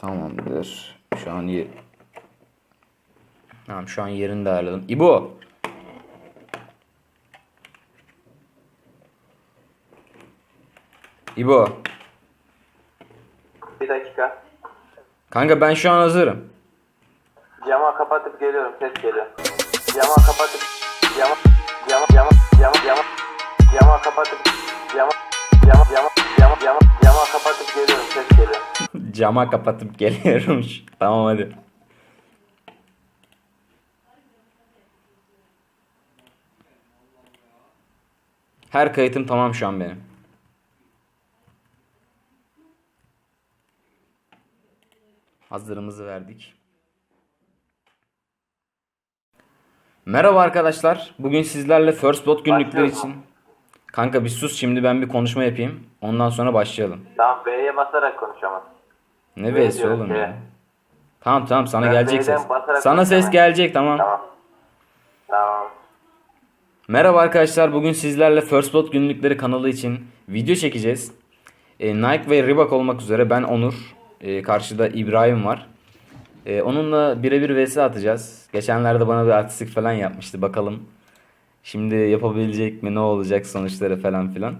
Tamamdır. Şu an yer... Tamam şu an yerini de ayarladım. İbo. İbo. Bir dakika. Kanka ben şu an hazırım. Cama kapatıp geliyorum. Ses geliyor. Cama kapatıp cama cama cama cama cama cama kapatıp cama cama cama cama cama cama kapatıp geliyorum. Ses geliyor. Cama kapatıp geliyorum. tamam hadi. Her kayıtım tamam şu an benim. Hazırımızı verdik. Merhaba arkadaşlar. Bugün sizlerle First Blood günlükleri için. Kanka bir sus şimdi ben bir konuşma yapayım. Ondan sonra başlayalım. Tamam B'ye basarak konuşamaz. Ne V'si diyorum oğlum ya? Tamam tamam sana Ben gelecek ses. basarak Sana ses konuşamam. gelecek tamam. Tamam. Tamam. Merhaba arkadaşlar. Bugün sizlerle First Blood günlükleri kanalı için video çekeceğiz. E, Nike ve Reebok olmak üzere ben Onur. E, karşıda İbrahim var. E, onunla birebir vs atacağız. Geçenlerde bana bir artistik falan yapmıştı. Bakalım şimdi yapabilecek mi? Ne olacak sonuçları falan filan.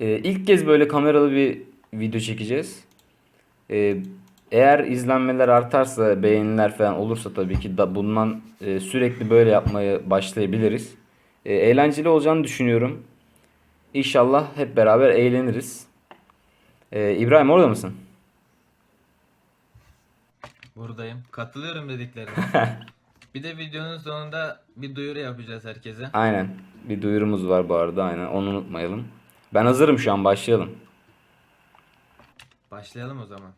E, ilk kez böyle kameralı bir video çekeceğiz. E, eğer izlenmeler artarsa, beğeniler falan olursa tabii ki da bundan e, sürekli böyle yapmaya başlayabiliriz. E, eğlenceli olacağını düşünüyorum. İnşallah hep beraber eğleniriz. E, İbrahim orada mısın? Buradayım. Katılıyorum dediklerine. bir de videonun sonunda bir duyuru yapacağız herkese. Aynen. Bir duyurumuz var bu arada. Aynen. Onu unutmayalım. Ben hazırım şu an. Başlayalım. Başlayalım o zaman.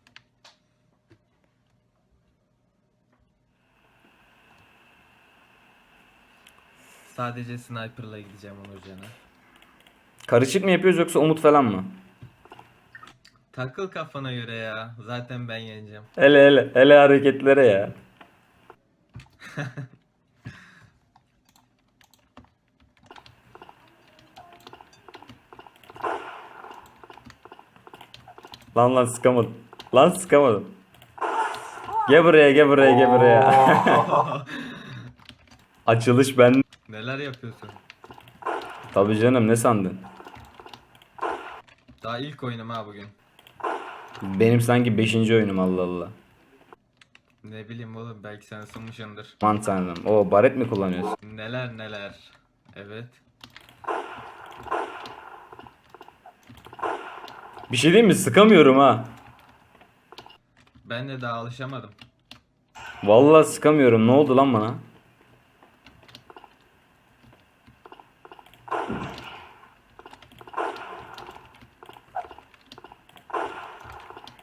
Sadece sniper'la gideceğim Onurcan'a. Karışık mı yapıyoruz yoksa umut falan mı? Takıl kafana göre ya. Zaten ben yeneceğim. Hele hele. Hele hareketlere ya. lan lan sıkamadım. Lan sıkamadım. Gel buraya gel buraya gel buraya. Açılış ben. Neler yapıyorsun? Tabii canım ne sandın? Daha ilk oyunum ha bugün. Benim sanki 5. oyunum Allah Allah. Ne bileyim oğlum belki sen ısınmışsındır. Aman tanrım. O baret mi kullanıyorsun? Neler neler. Evet. Bir şey diyeyim mi? Sıkamıyorum ha. Ben de daha alışamadım. Vallahi sıkamıyorum. Ne oldu lan bana?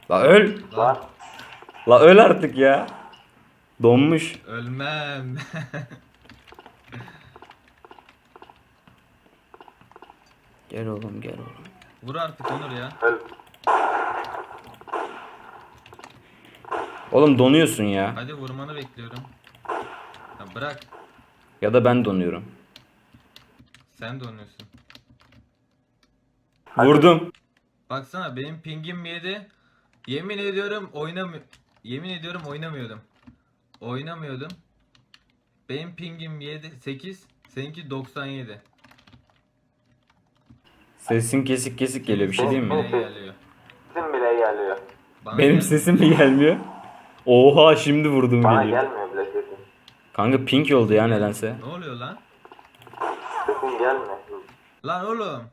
La öl. Lan. La öl artık ya. Donmuş. Ölmem. Gel oğlum gel oğlum. Vur artık Onur ya. Öl. Oğlum donuyorsun ya. Hadi vurmanı bekliyorum. Ya bırak. Ya da ben donuyorum. Sen de oynuyorsun. Vurdum. Baksana benim pingim 7. Yemin ediyorum oynamı Yemin ediyorum oynamıyordum. Oynamıyordum. Benim pingim 7 8. Seninki 97. Sesin kesik kesik geliyor. Bir şey diyeyim Bile mi? geliyor. Sesim bile geliyor. Bana Benim gel- sesim mi gelmiyor? Oha şimdi vurdum Bana geliyor. gelmiyor bile sesin. Kanka pink oldu ya nedense. Ne oluyor lan? Sesin gelmiyor. Lan oğlum.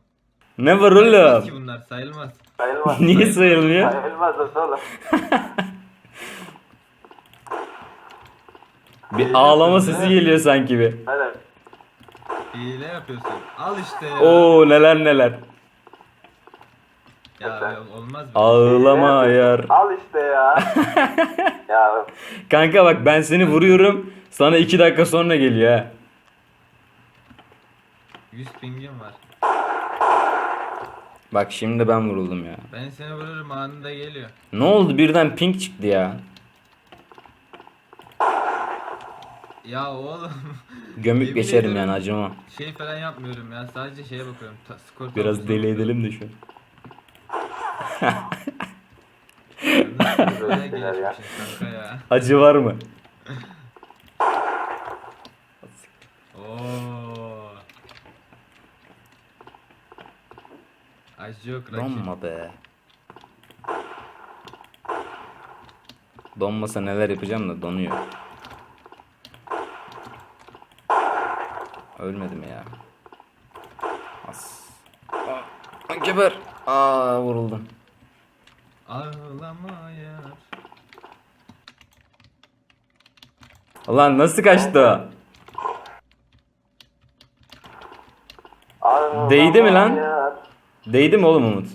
Ne var Sayılmaz oğlum? ki bunlar sayılmaz. Sayılmaz. Niye sayılmıyor? Sayılmaz da oğlum. Bir ağlama sesi geliyor sanki bir. Hadi. Hile yapıyorsun. Al işte ya. Oo neler neler. Ya olmaz mı? Ağlama yar. Al işte ya. ya Kanka bak ben seni vuruyorum. Sana iki dakika sonra geliyor ha. 100 pingim var. Bak şimdi ben vuruldum ya. Ben seni vururum anında geliyor. Ne oldu birden pink çıktı ya. Ya oğlum. Gömük Yemin geçerim ediyorum yani acıma. Şey falan yapmıyorum ya. Sadece şeye bakıyorum. Ta, skor Biraz deli bakıyorum. edelim de şu. Böyle kanka ya. Acı var mı? Oo. Acı yok rakip. Donma be. Donmasa neler yapacağım da donuyor. Ölmedim ya. As. Aa, geber. Aa vuruldum. Ağlama yar. Ulan nasıl kaçtı? Ağlama Değdi mi lan? ya. Değdi mi oğlum Umut?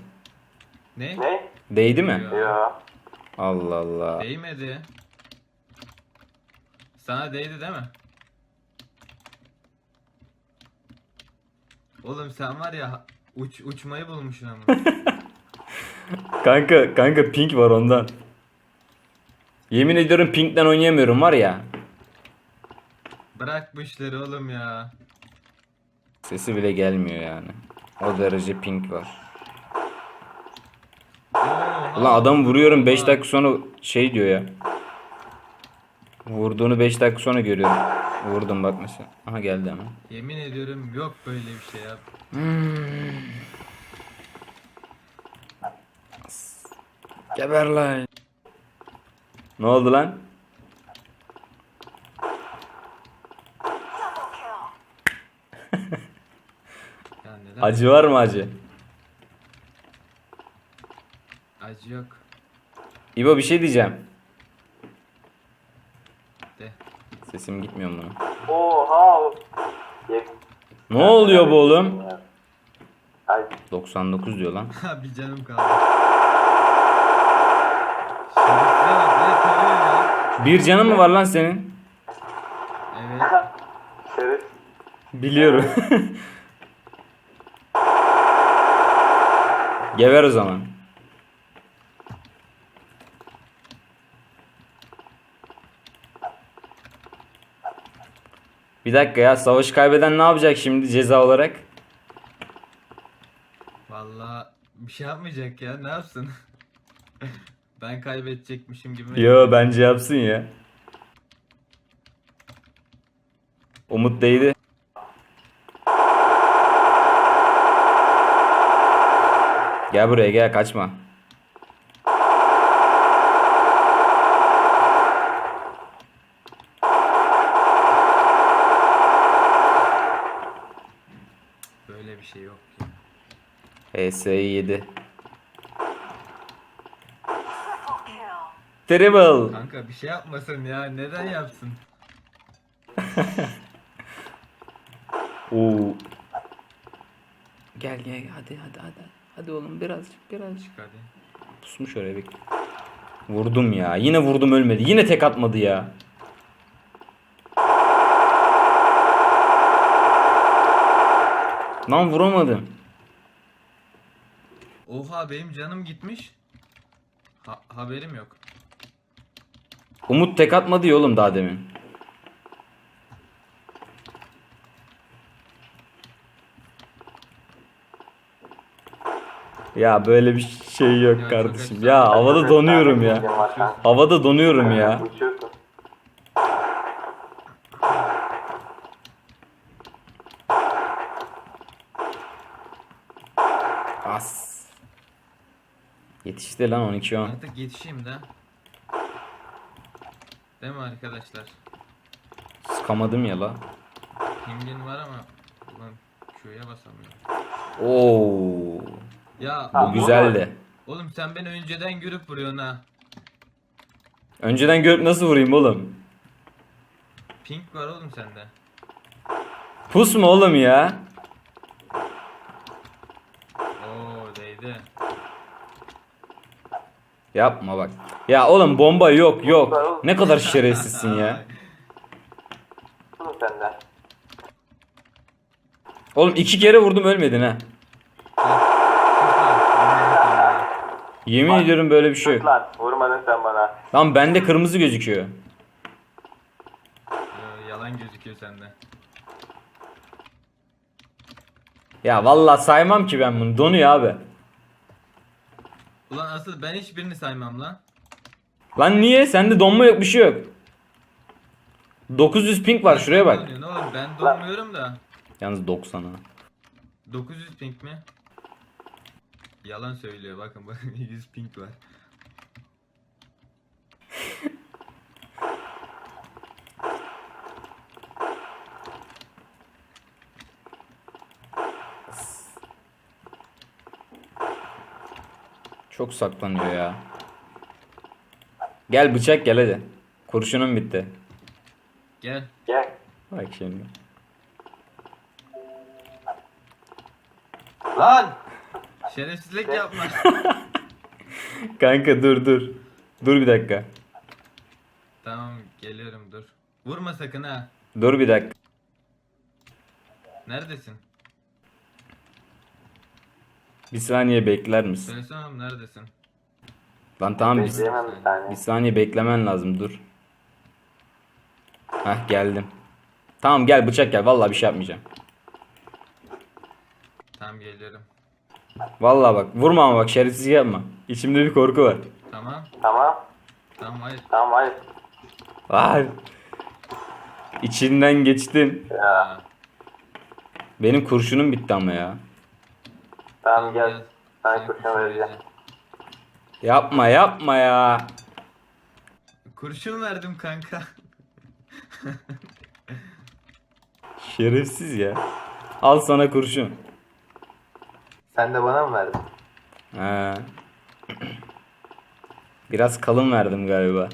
Ne? Ne? Değdi mi? Ya. Yo. Allah Allah. Değmedi. Sana değdi değil mi? Oğlum sen var ya uç uçmayı bulmuşsun ama. Kanka kanka pink var ondan. Yemin ediyorum pinkten oynayamıyorum var ya. Bırak bu işleri oğlum ya. Sesi bile gelmiyor yani. O derece pink var. Ulan adam vuruyorum 5 Oha. dakika sonra şey diyor ya. Vurduğunu 5 dakika sonra görüyorum. Vurdum bak mesela. Aha geldi ama. Yemin ediyorum yok böyle bir şey ya. Geber lan. Ne oldu lan? Acı var mı acı? Acı yok. İbo bir şey diyeceğim. De. Sesim gitmiyor mu? Oha. Ne oluyor bu oğlum? Ay 99 diyor lan. Ha bir canım kaldı. Şerefsize bak ne tarıyor ya. Bir canın mı var lan senin? Evet. şerif. Biliyorum. Geber o zaman. Bir dakika ya savaşı kaybeden ne yapacak şimdi ceza olarak? Vallahi bir şey yapmayacak ya ne yapsın? ben kaybedecekmişim gibi. Yo bence yapsın ya. Umut değdi. Gel buraya gel kaçma. PS7. Terrible. Kanka bir şey yapmasın ya. Neden yapsın? Oo. Gel gel hadi hadi hadi. Hadi oğlum birazcık birazcık. Hadi. Pusmuş oraya bek. Vurdum ya. Yine vurdum ölmedi. Yine tek atmadı ya. Lan vuramadım. Oha benim canım gitmiş. Ha- haberim yok. Umut tek atmadı ya oğlum daha demin. Ya böyle bir şey yok kardeşim. Ya havada donuyorum ya. Havada donuyorum ya. Uçuyorsun. As. Yetişti lan 12 10. Artık yetişeyim de. Değil mi arkadaşlar? Sıkamadım ya la. Pingin var ama ulan Q'ya basamıyorum. Oo. Ya Bu güzeldi. oğlum sen beni önceden görüp vuruyorsun ha. Önceden görüp nasıl vurayım oğlum? Pink var oğlum sende. Pus mu oğlum ya? Oo değdi. Yapma bak. Ya oğlum bomba yok yok. Ne kadar şerefsizsin ya. Oğlum senden. Oğlum iki kere vurdum ölmedin ha. Yemin ediyorum böyle bir şey yok. Lan vurmadın sen bana. Lan bende kırmızı gözüküyor. Yo, yalan gözüküyor sende. Ya vallahi saymam ki ben bunu. Donuyor abi. Ulan asıl ben hiçbirini saymam lan. Lan niye? Sende donma yok bir şey yok. 900 ping var şuraya bak. Ne oğlum ben donmuyorum da. Yalnız 90 ha. 900 ping mi? Yalan söylüyor bakın bakın 100 ping var. Çok saklanıyor ya. Gel bıçak gel hadi. Kurşunum bitti. Gel. Gel. Bak şimdi. Lan! Şerefsizlik yapma. Kanka dur dur. Dur bir dakika. tamam geliyorum dur. Vurma sakın ha. Dur bir dakika. Neredesin? Bir saniye bekler misin? Oğlum neredesin? Lan tamam bir, Bekleyemem bir saniye. bir saniye beklemen lazım dur. Hah geldim. Tamam gel bıçak gel. Vallahi bir şey yapmayacağım. Tamam geliyorum. Vallahi bak vurma ama bak şerefsiz yapma. İçimde bir korku var. Tamam. Tamam. Tamam hayır. Tamam hayır. Vay. İçinden geçtim. Ya. Benim kurşunum bitti ama ya. Tamam gel. Sana Sana kurşun vereceğim. Yapma yapma ya. Kurşun verdim kanka. Şerefsiz ya. Al sana kurşun. Sen de bana mı verdin? Ha. Biraz kalın verdim galiba.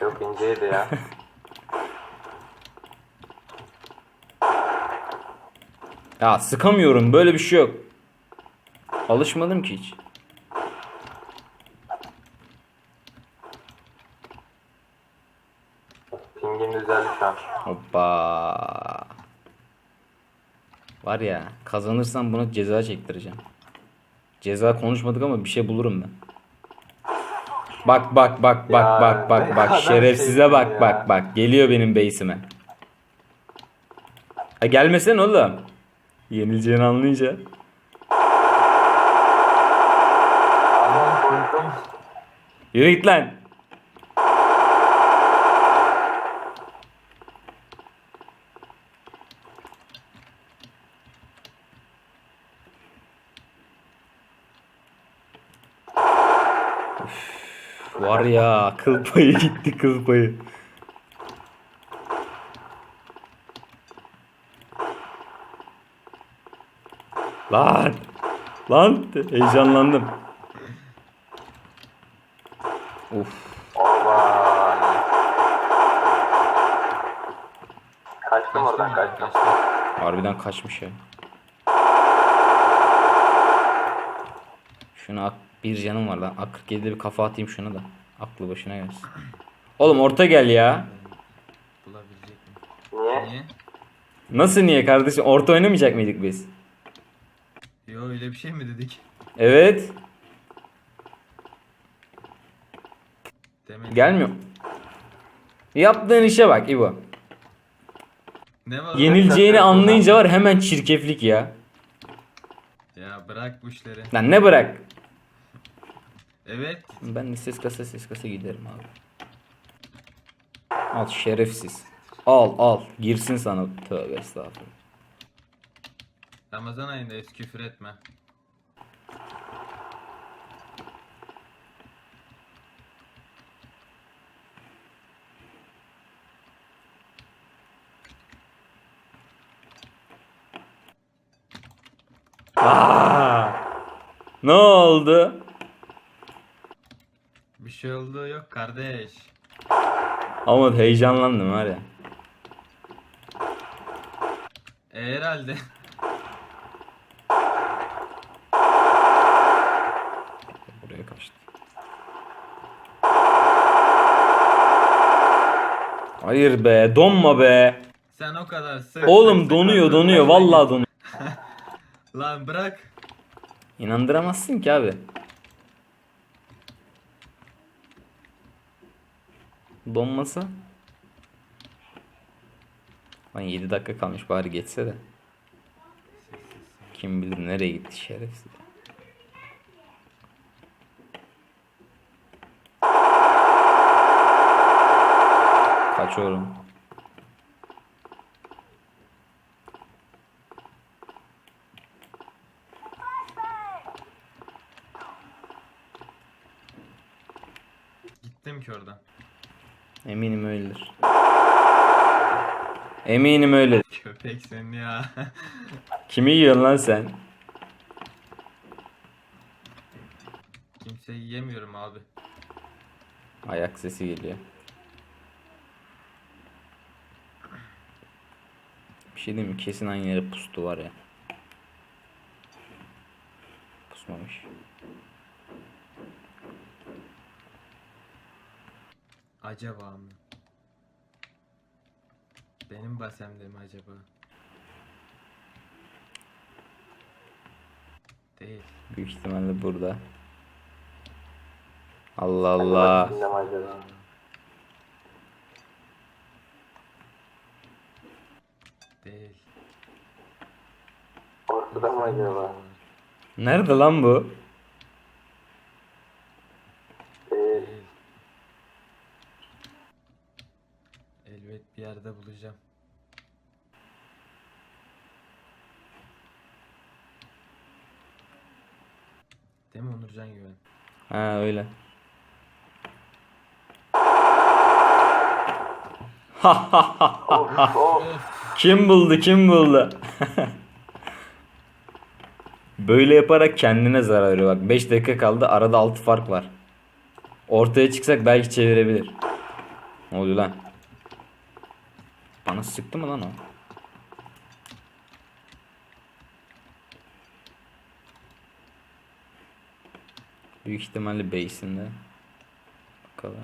Çok inceydi ya. Ya sıkamıyorum böyle bir şey yok. Alışmadım ki hiç. Pingin düzeldi şu an. Hoppa. Var ya kazanırsam buna ceza çektireceğim. Ceza konuşmadık ama bir şey bulurum ben. Bak bak bak bak Ya, bak bak bak şerefsize bak ya. bak bak geliyor benim base'ime. Ha gelmesene oğlum. Yenileceğini anlayınca. Yürü git lan. Var ya kıl payı gitti kıl payı. Lan. Lan heyecanlandım. Uf. Oba. Kaçtım oradan Kaçtım. Harbiden kaçmış ya. Şuna ak bir canım var lan. A47'de bir kafa atayım şuna da. Aklı başına gelsin. Oğlum orta gel ya. Bulabilecek? Niye? Niye? Nasıl niye kardeşim? Orta oynamayacak mıydık biz? Bir şey mi dedik? Evet. Demedik. Gelmiyor. Yaptığın işe bak İbo. Ne var? Yenileceğini anlayınca var hemen çirkeflik ya. Ya bırak bu işleri. Lan ne bırak. Evet. Ben de ses kasa ses kasa giderim abi. Al şerefsiz. Al al. Girsin sana. Tövbe estağfurullah. Ramazan ayındayız küfür etme. Aa! Ne oldu? Bir şey olduğu yok kardeş. Ama heyecanlandım var ya. E, herhalde. Buraya kaçtı. Hayır be, donma be. Sen o kadar sık Oğlum sık donuyor, donuyor. Vallahi donuyor. Lan bırak. İnandıramazsın ki abi. Donmasa. Lan 7 dakika kalmış bari geçse de. Kim bilir nereye gitti şerefsiz. Kaçıyorum. Eminim öyle. Köpek sen ya. Kimi yiyorsun lan sen? Kimseyi yemiyorum abi. Ayak sesi geliyor. Bir şey diyeyim mi? Kesin aynı yere pustu var ya. Pusmamış. Acaba mı? Benim basemde mi acaba? Değil. Büyük ihtimalle burada. Allah Allah. Ne acaba? Değil. Ortada mı acaba? Nerede lan bu? Ee, Değil. Elbet bulacağım. Değil mi Onurcan Güven? Ha öyle. Kim buldu kim buldu? Böyle yaparak kendine zarar veriyor. Bak 5 dakika kaldı arada 6 fark var. Ortaya çıksak belki çevirebilir. Ne oluyor lan? Bana sıktı mı lan o? Büyük ihtimalle base'inde. Bakalım.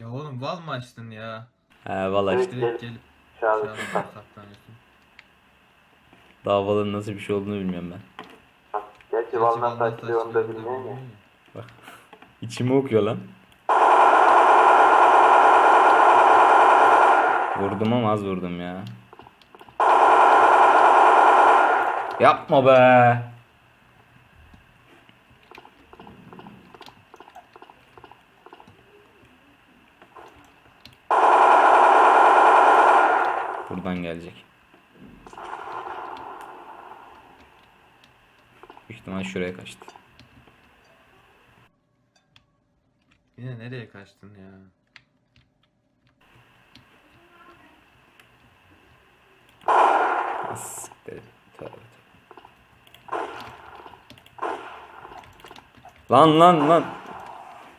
Ya oğlum val mı açtın ya? He valla Evet. işte Direkt gelip şu an saklanıyorsun. davaların nasıl bir şey olduğunu bilmiyorum ben. Gerçi valdan saçlıyor onu da bilmiyorum ya. İçimi okuyor lan. Vurdum ama az vurdum ya. Yapma be. Buradan gelecek. Büyük ihtimal şuraya kaçtı. Yine nereye kaçtın ya? Siktir. Tövbe tövbe. Lan lan lan.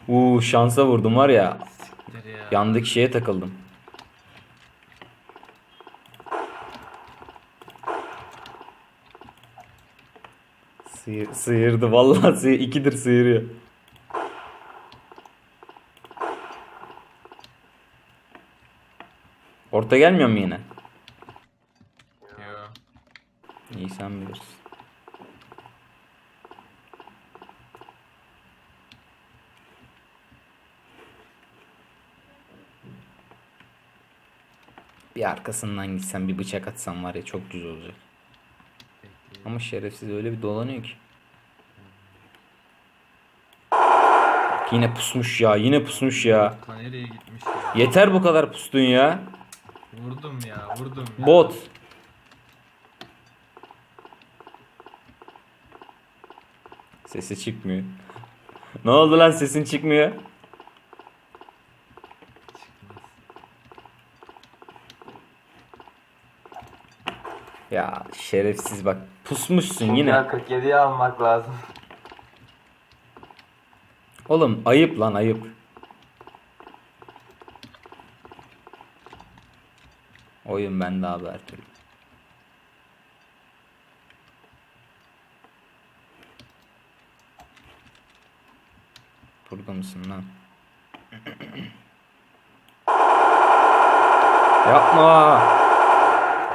Uuu şansa vurdum var ya. Siktir ya. Yandaki şeye takıldım. Sıyır, sıyırdı vallahi sıyır, ikidir sıyırıyor. Orta gelmiyor mu yine? Yo. İyi sen bilirsin. Bir arkasından gitsem bir bıçak atsam var ya çok güzel olacak. Ama şerefsiz öyle bir dolanıyor ki. Yine pusmuş ya yine pusmuş ya. Ta nereye gitmiş ya? Yeter bu kadar pustun ya. Vurdum ya vurdum ya. Bot. Sesi çıkmıyor. ne oldu lan sesin çıkmıyor? Ya şerefsiz bak pusmuşsun yine. 47'yi almak lazım. Oğlum ayıp lan ayıp. Oyun bende abi her türlü. Burada mısın lan? Yapma.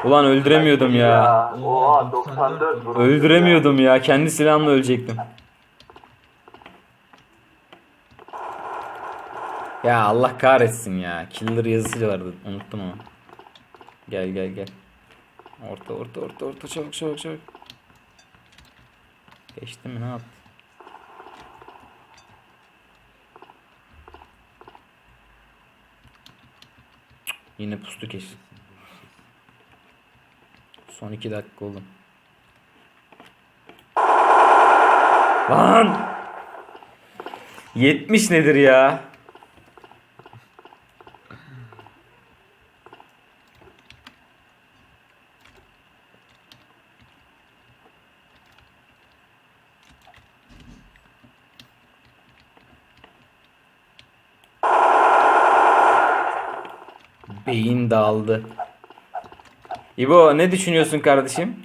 Ulan öldüremiyordum ya. Oha 94 vurmuş Öldüremiyordum ya. Kendi silahımla ölecektim. Ya Allah kahretsin ya. Killer yazısı vardı. Unuttum ama. Gel gel gel. Orta orta orta orta çabuk çabuk çabuk. Geçti mi ne yaptı? Yine pustu kesin. Son 2 dakika oğlum. Lan! 70 nedir ya? Beyin dağıldı. İbo ne düşünüyorsun kardeşim?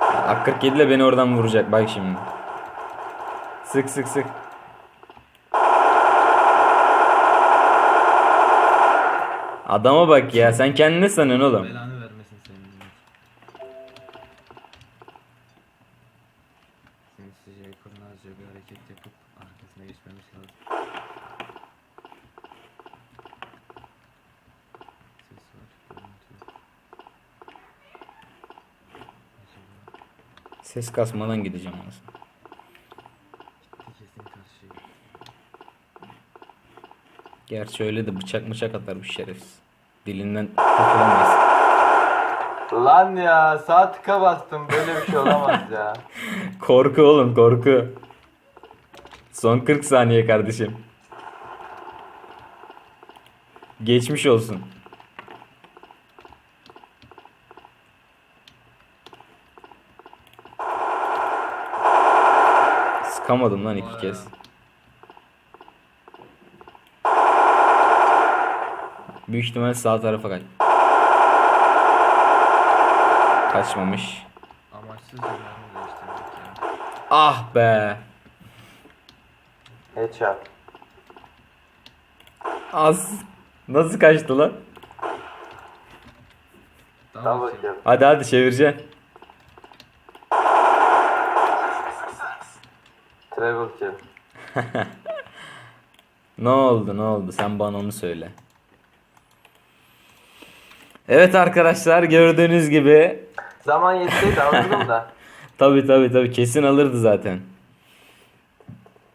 A47 ile beni oradan vuracak bak şimdi. Sık sık sık. Adama bak ya sen kendini sanıyorsun oğlum. Belanı vermesin senin. Sinsice kurnazca bir hareket yapıp arkasına geçmemiz lazım. Ses var, görüntü yok. Acaba Ses kasmadan gideceğim karşıya. Gerçi öyle de bıçak bıçak atar bu şerefsiz. Dilinden kurtulamayız. Lan ya sağ tıka bastım böyle bir şey olamaz ya. Korku oğlum korku. Son 40 saniye kardeşim. Geçmiş olsun. Sıkamadım lan iki kez. Büyük ihtimal sağ tarafa kaç. Kaçmamış. Amaçsız mermi değiştirmek. Ah be. Headshot. Az. Nasıl kaçtı lan? Tamam. Hadi hadi çevireceksin. Kill. Ne oldu ne oldu sen bana onu söyle. Evet arkadaşlar gördüğünüz gibi Zaman yetseydi alırdım da. tabi tabi tabi kesin alırdı zaten.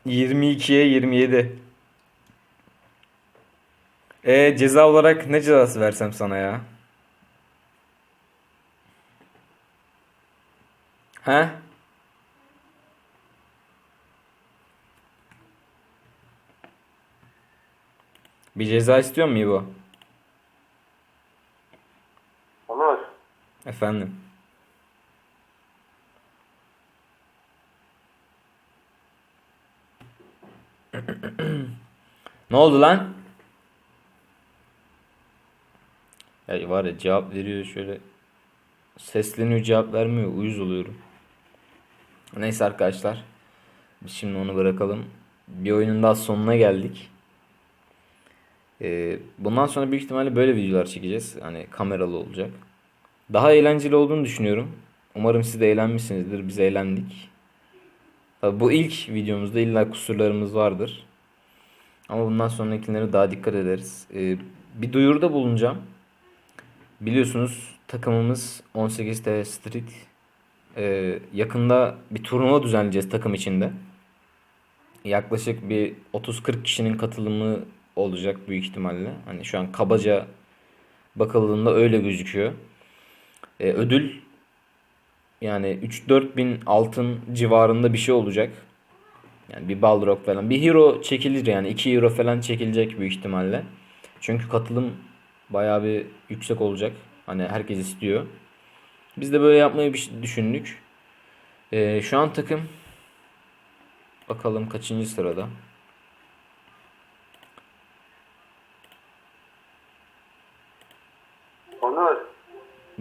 22'ye 27. E ceza olarak ne cezası versem sana ya? He? Bir ceza istiyor mu İbo? Onur. Efendim. ne oldu lan? Ya var ya cevap veriyor şöyle sesleniyor cevap vermiyor uyuz oluyorum. Neyse arkadaşlar. Biz şimdi onu bırakalım. Bir oyunun daha sonuna geldik. Ee, bundan sonra büyük ihtimalle böyle videolar çekeceğiz. Hani kameralı olacak. Daha eğlenceli olduğunu düşünüyorum. Umarım siz de eğlenmişsinizdir. Biz eğlendik. Tabii bu ilk videomuzda illa kusurlarımız vardır. Ama bundan sonrakilere daha dikkat ederiz. Ee, bir duyuruda bulunacağım. Biliyorsunuz takımımız 18 TV Street. Ee, yakında bir turnuva düzenleyeceğiz takım içinde. Yaklaşık bir 30-40 kişinin katılımı olacak büyük ihtimalle. Hani şu an kabaca bakıldığında öyle gözüküyor. Ee, ödül yani 3-4 bin altın civarında bir şey olacak. Yani bir Balrog falan. Bir hero çekilir yani. 2 euro falan çekilecek büyük ihtimalle. Çünkü katılım bayağı bir yüksek olacak. Hani herkes istiyor. Biz de böyle yapmayı bir şey düşündük. Ee, şu an takım bakalım kaçıncı sırada.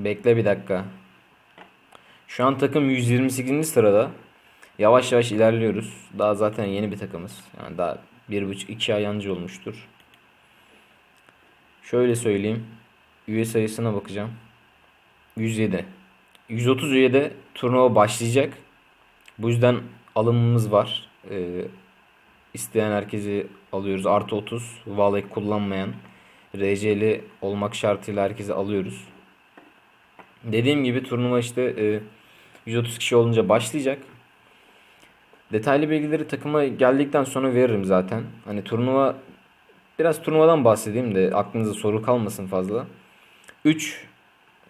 Bekle bir dakika. Şu an takım 128. sırada. Yavaş yavaş ilerliyoruz. Daha zaten yeni bir takımız. Yani daha 1,5-2 ay anca olmuştur. Şöyle söyleyeyim. Üye sayısına bakacağım. 107. 130 üyede turnuva başlayacak. Bu yüzden alımımız var. Ee, isteyen herkesi alıyoruz. Artı 30. Vallahi kullanmayan. RC'li olmak şartıyla herkesi alıyoruz. Dediğim gibi turnuva işte e, 130 kişi olunca başlayacak. Detaylı bilgileri takıma geldikten sonra veririm zaten. Hani turnuva biraz turnuvadan bahsedeyim de aklınıza soru kalmasın fazla. 3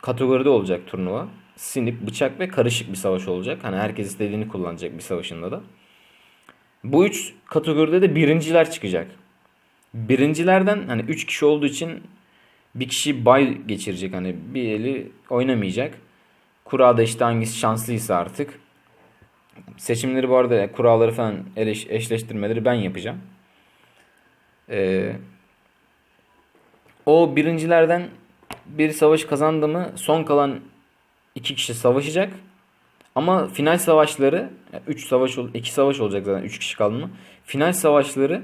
kategoride olacak turnuva. Sinip, bıçak ve karışık bir savaş olacak. Hani herkes istediğini kullanacak bir savaşında da. Bu üç kategoride de birinciler çıkacak. Birincilerden hani 3 kişi olduğu için bir kişi bay geçirecek. Hani bir eli oynamayacak. Kurada işte hangisi şanslıysa artık. Seçimleri bu arada kuralları falan eleş- eşleştirmeleri ben yapacağım. Ee, o birincilerden bir savaş kazandı mı son kalan iki kişi savaşacak. Ama final savaşları 3 savaş 2 savaş olacak zaten 3 kişi kaldı mı? Final savaşları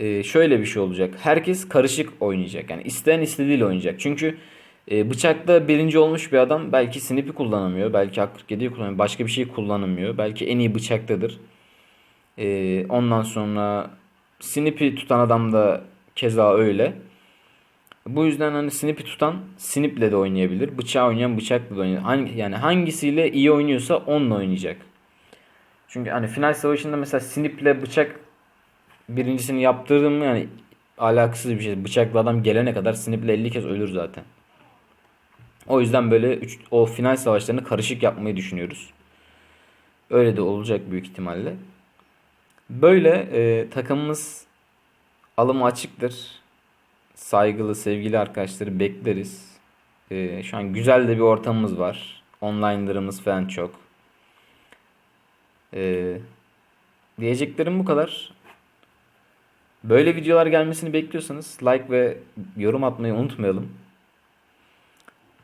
e, şöyle bir şey olacak. Herkes karışık oynayacak. Yani isteyen istediğiyle oynayacak. Çünkü e, bıçakta birinci olmuş bir adam belki snipi kullanamıyor. Belki AK-47'yi kullanamıyor. Başka bir şey kullanamıyor. Belki en iyi bıçaktadır. E, ondan sonra snipi tutan adam da keza öyle. Bu yüzden hani snipi tutan sniple de oynayabilir. Bıçağı oynayan bıçakla da oynayabilir. Hangi, yani hangisiyle iyi oynuyorsa onunla oynayacak. Çünkü hani final savaşında mesela sniple bıçak birincisini yaptırdım yani alakasız bir şey. Bıçaklı adam gelene kadar sniple 50 kez ölür zaten. O yüzden böyle üç, o final savaşlarını karışık yapmayı düşünüyoruz. Öyle de olacak büyük ihtimalle. Böyle e, takımımız alımı açıktır. Saygılı, sevgili arkadaşları bekleriz. E, şu an güzel de bir ortamımız var. Online'larımız falan çok. E, diyeceklerim bu kadar. Böyle videolar gelmesini bekliyorsanız like ve yorum atmayı unutmayalım.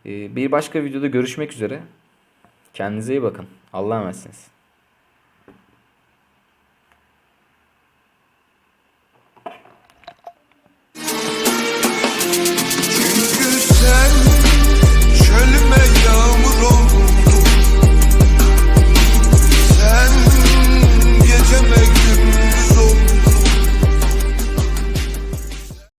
Ee, Bir başka videoda görüşmek üzere. Kendinize iyi bakın. Allah'a emanetsiniz.